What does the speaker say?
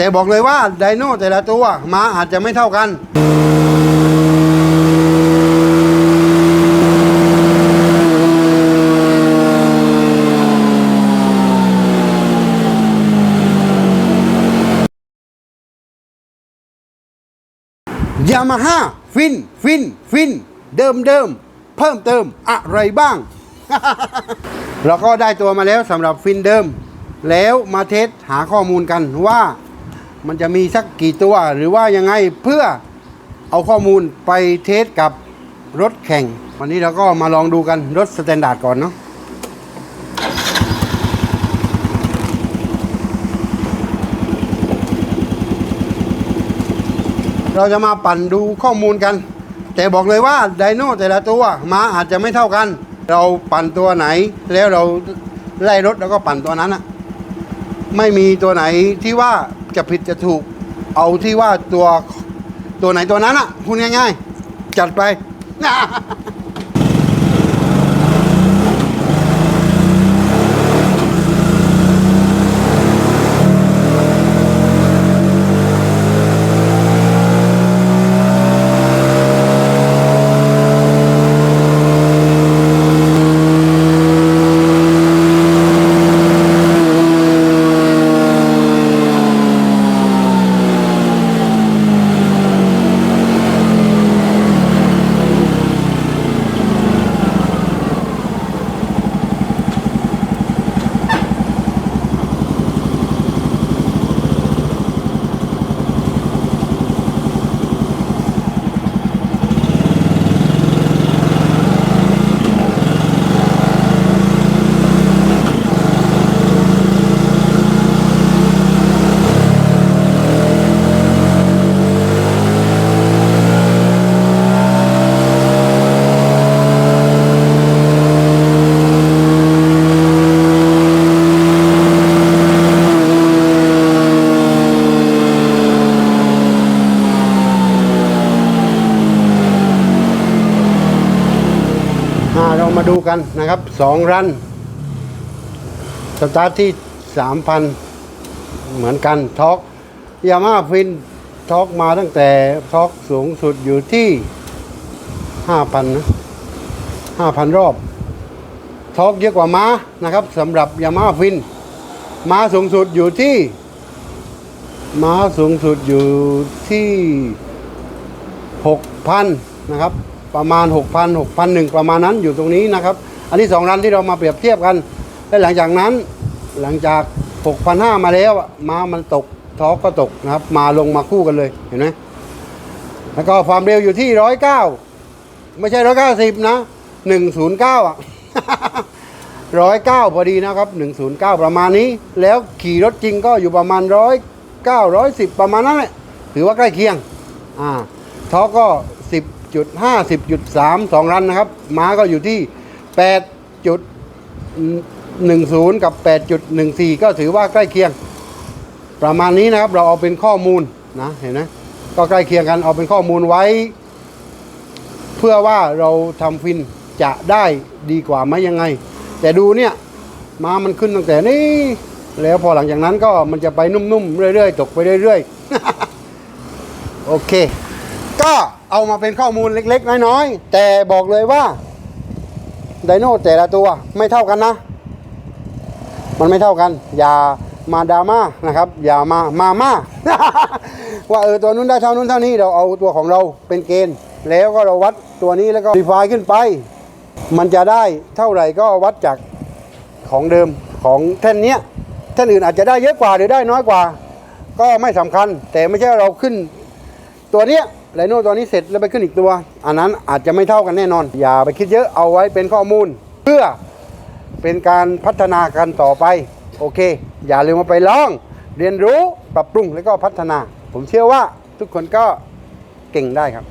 แต่บอกเลยว่าไดโน่แต่ละตัวมาอาจจะไม่เท่ากัน ยามาฮ่าฟิน ฟิน ฟิน เดิมเดิม เพิ่มเติมอะไรบ้าง เราก็ได้ตัวมาแล้วสำหรับฟินเดิม แล้วมาเทสหาข้อมูลกันว่า มันจะมีสักกี่ตัวหรือว่ายังไงเพื่อเอาข้อมูลไปเทสกับรถแข่ง วันนี้เราก็มาลองดูกันรถสแตนดาร์ดก่อนเนาะเราจะมาปั่นดูข้อมูลกัน แต่บอกเลยว่าไดโน่แต่ละตัวมาอาจจะไม่เท่ากัน เราปั่นตัวไหน แล้วเราไล่รถแล้วก็ปั่นตัวนั้นอะไม่มีตัวไหนที่ว่า จะผิดจะถูก เอาที่ว่าตัวตัวไหนตัวนั้นอะพูดง่ายๆ จัดไป มาดูกันนะครับสองรันสตาร์ทที่3,000เหมือนกันท็อกยามาฟินท็อกมาตั้งแต่ท็อกสูงสุดอยู่ที่5,000นะ5,000รอบท็อกเยอะกว่าม้านะครับสำหรับยามาฟิน ม้าสูงสุดอยู่ที่ ม้าสูงสุดอยู่ที่6,000นะครับ ประมาณ 6,000 6,001ประมาณนั้นอยู่ตรงนี้นะครับ อันนี้สองรันที่เรามาเปรียบเทียบกัน และหลังจากนั้นหลังจาก 6,500 มาแล้วอะม้ามันตกท้อก็ตกนะครับ มาลงมาคู่กันเลยเห็นไหมแล้วก็ความเร็วอยู่ที่109ไม่ใช่190นะ109อะ109พอดีนะครับ109ประมาณนี้ แล้วขี่รถจริงก็อยู่ประมาณ109 110ประมาณนั้นแหละถือว่าใกล้เคียงอ่าท้อก็10.5 10.3 2 รันนะครับ ม้าก็อยู่ที่ 8.10 กับ 8.14 ก็ถือว่าใกล้เคียง ประมาณนี้นะครับเราเอาเป็นข้อมูลนะเห็นไหมก็ใกล้เคียงกันเอาเป็นข้อมูลไว้ เพื่อว่าเราทำฟินจะได้ดีกว่าไหมยังไง แต่ดูเนี่ยม้ามันขึ้นตั้งแต่นี้แล้วพอหลังจากนั้นก็มันจะไปนุ่มๆเรื่อยๆ ตกไปเรื่อยๆ โอเค ก็ เอามาเป็นข้อมูลเล็ก ๆ น้อยๆ แต่บอกเลยว่าไดโน่แต่ละตัวไม่เท่ากันนะ มันไม่เท่ากัน อย่ามาดราม่านะครับ อย่ามามาม่าว่าเออตัวนู้นได้เท่านู้นเท่านี้เราเอาตัวของเราเป็นเกณฑ์ แล้วก็เราวัดตัวนี้แล้วก็ดีไฟขึ้นไป มันจะได้เท่าไหร่ก็วัดจากของเดิมของแท่นเนี้ยแท่นอื่นอาจจะได้เยอะกว่าหรือได้น้อยกว่า ก็ไม่สำคัญ แต่ไม่ใช่เราขึ้น ตัวเนี้ย ไลโน่ตัวนี้เสร็จแล้วไปขึ้นอีกตัว อันนั้นอาจจะไม่เท่ากันแน่นอน อย่าไปคิดเยอะเอาไว้เป็นข้อมูล เพื่อเป็นการพัฒนากันต่อไป โอเค อย่าลืมมาไปลอง เรียนรู้ปรับปรุงแล้วก็พัฒนา ผมเชื่อว่าทุกคนก็เก่งได้ครับ